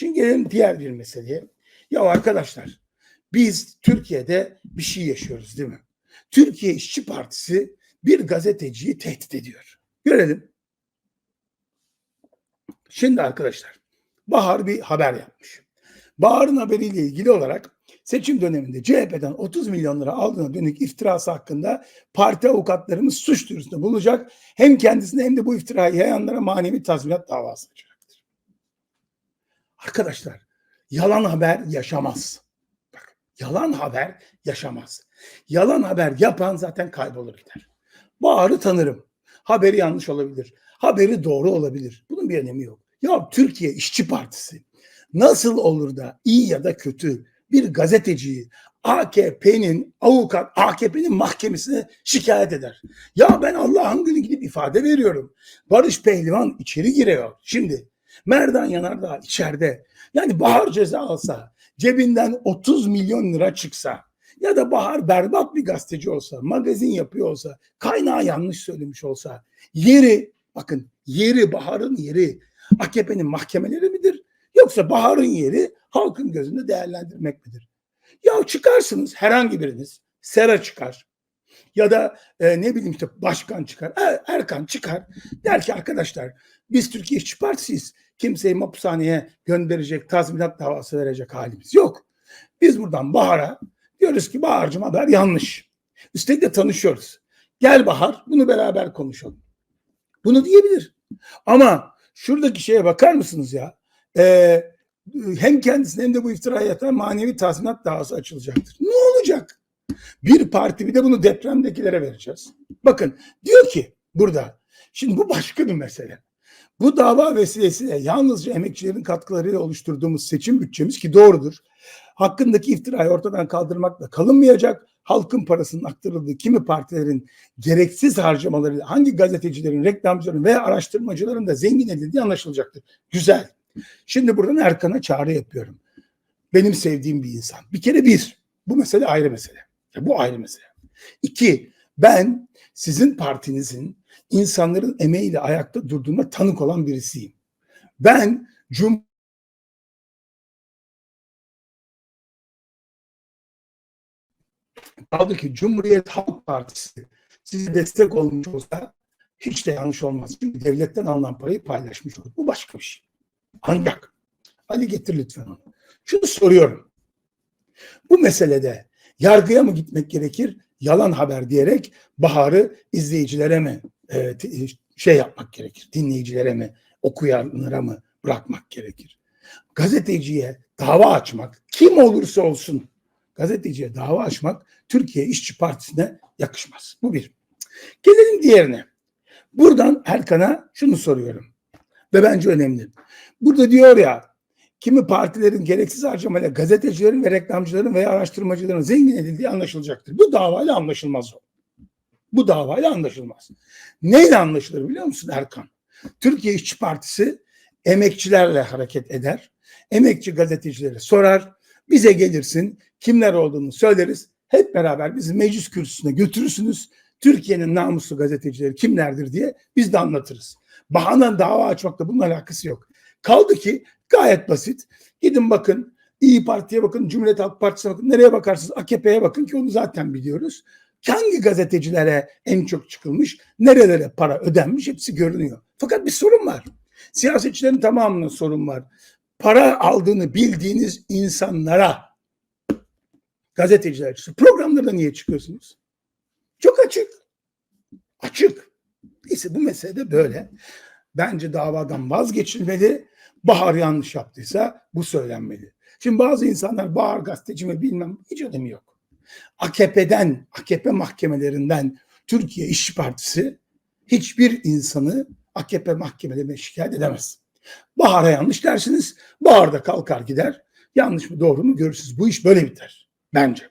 Şimdi gelelim diğer bir meseleye. Ya arkadaşlar biz Türkiye'de bir şey yaşıyoruz değil mi? Türkiye İşçi Partisi bir gazeteciyi tehdit ediyor. Görelim. Şimdi arkadaşlar Bahar bir haber yapmış. Bahar'ın haberiyle ilgili olarak seçim döneminde CHP'den 30 milyon lira aldığına dönük iftirası hakkında parti avukatlarımız suç duyurusunda bulacak. Hem kendisine hem de bu iftirayı yayanlara manevi tazminat davası açacaktır. Arkadaşlar yalan haber yaşamaz. Bak yalan haber yaşamaz. Yalan haber yapan zaten kaybolur gider. Bahar'ı tanırım. Haberi yanlış olabilir. Haberi doğru olabilir. Bunun bir önemi yok. Ya Türkiye İşçi Partisi nasıl olur da iyi ya da kötü bir gazeteciyi AKP'nin avukat AKP'nin mahkemesine şikayet eder. Ya ben Allah'ın günü gidip ifade veriyorum. Barış Pehlivan içeri giriyor. Şimdi Merdan Yanardağ içeride. Yani Bahar ceza alsa, cebinden 30 milyon lira çıksa ya da Bahar berbat bir gazeteci olsa, magazin yapıyor olsa, kaynağı yanlış söylemiş olsa, yeri bakın yeri Bahar'ın yeri AKP'nin mahkemeleri midir? Yoksa Bahar'ın yeri halkın gözünde değerlendirmek midir? Ya çıkarsınız herhangi biriniz, Sera çıkar ya da e, ne bileyim işte başkan çıkar, Er- Erkan çıkar. Der ki arkadaşlar biz Türkiye İşçi Partisiyiz. Kimseyi hapishaneye gönderecek, tazminat davası verecek halimiz yok. Biz buradan Bahar'a diyoruz ki Bahar'cığım haber yanlış. Üstelik de tanışıyoruz. Gel Bahar bunu beraber konuşalım. Bunu diyebilir. Ama şuradaki şeye bakar mısınız ya? Ee, hem kendisine hem de bu iftiraya yatan manevi tazminat davası açılacaktır. Ne olacak? Bir parti bir de bunu depremdekilere vereceğiz. Bakın diyor ki burada şimdi bu başka bir mesele. Bu dava vesilesiyle yalnızca emekçilerin katkılarıyla oluşturduğumuz seçim bütçemiz ki doğrudur. Hakkındaki iftirayı ortadan kaldırmakla kalınmayacak. Halkın parasının aktarıldığı kimi partilerin gereksiz harcamalarıyla hangi gazetecilerin, reklamcıların veya araştırmacıların da zengin edildiği anlaşılacaktır. Güzel. Şimdi buradan Erkan'a çağrı yapıyorum. Benim sevdiğim bir insan. Bir kere bir, bu mesele ayrı mesele. Ya bu ayrı mesele. İki, ben sizin partinizin insanların emeğiyle ayakta durduğuna tanık olan birisiyim. Ben Cum kaldı ki Cumhuriyet Halk Partisi size destek olmuş olsa hiç de yanlış olmaz. Çünkü devletten alınan parayı paylaşmış olur. Bu başka bir şey. Ancak Ali getir lütfen onu. Şunu soruyorum. Bu meselede yargıya mı gitmek gerekir? Yalan haber diyerek Bahar'ı izleyicilere mi e, t- şey yapmak gerekir? Dinleyicilere mi, okuyanlara mı bırakmak gerekir? Gazeteciye dava açmak, kim olursa olsun gazeteciye dava açmak Türkiye İşçi Partisi'ne yakışmaz. Bu bir. Gelelim diğerine. Buradan Erkan'a şunu soruyorum ve bence önemli. Burada diyor ya kimi partilerin gereksiz harcamayla gazetecilerin ve reklamcıların veya araştırmacıların zengin edildiği anlaşılacaktır. Bu davayla anlaşılmaz o. Bu davayla anlaşılmaz. Neyle anlaşılır biliyor musun Erkan? Türkiye İşçi Partisi emekçilerle hareket eder. Emekçi gazetecilere sorar. Bize gelirsin. Kimler olduğunu söyleriz. Hep beraber bizi meclis kürsüsüne götürürsünüz. Türkiye'nin namuslu gazetecileri kimlerdir diye biz de anlatırız. Bahana dava açmakla bunun alakası yok. Kaldı ki gayet basit. Gidin bakın İyi Parti'ye bakın, Cumhuriyet Halk Partisi'ne bakın, nereye bakarsınız AKP'ye bakın ki onu zaten biliyoruz. Hangi gazetecilere en çok çıkılmış, nerelere para ödenmiş hepsi görünüyor. Fakat bir sorun var. Siyasetçilerin tamamının sorun var. Para aldığını bildiğiniz insanlara gazeteciler çıksın. Programlarda niye çıkıyorsunuz? Çok açık. Açık. Neyse bu mesele de böyle. Bence davadan vazgeçilmeli. Bahar yanlış yaptıysa bu söylenmeli. Şimdi bazı insanlar Bahar gazeteci mi bilmem hiç önemi yok. AKP'den, AKP mahkemelerinden Türkiye İşçi Partisi hiçbir insanı AKP mahkemelerine şikayet edemez. Bahar'a yanlış dersiniz. Bahar da kalkar gider. Yanlış mı doğru mu görürsünüz. Bu iş böyle biter. Bence.